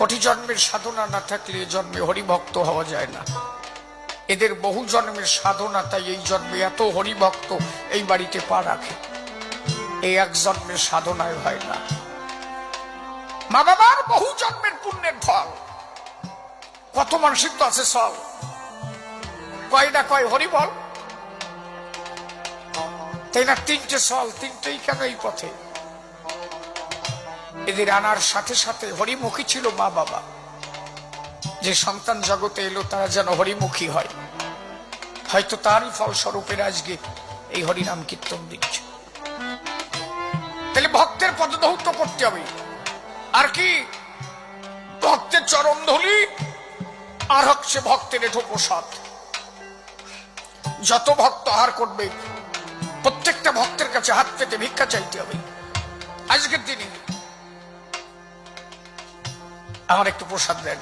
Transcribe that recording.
কোটি জন্মের সাধনা না থাকলে জন্মে হরিভক্ত হওয়া যায় না। এদের বহু জন্মের সাধনা, তাই এই জন্মে এত হরিভক্ত এই বাড়িতে পা রাখে। এই এক জন্মের সাধনায় হয় না। মা বাবার বহু জন্মের পুণ্যের ফল। কত মানসিক তো আছে সব। কয় হরি বল? তাই না, তিনটে সল, তিনটেই কেন এই পথে? এদের আনার সাথে সাথে হরিমুখী ছিল মা বাবা। যে সন্তান জগতে এলো, তারা যেন হরিমুখী হয়। হয়তো তারই ফলস্বরূপের আজকে এই হরিনাম কীর্তন দিচ্ছে। তাহলে ভক্তের পদদৌত করতে হবে। আর কি? ভক্তের চরণ ধলি, আর হচ্ছে ভক্তের এঠো প্রসাদ। যত ভক্ত আহার করবে, প্রত্যেকটা ভক্তের কাছে হাত পেতে ভিক্ষা চাইতে হবে। আজকের দিনে আমার একটু প্রসাদ দেন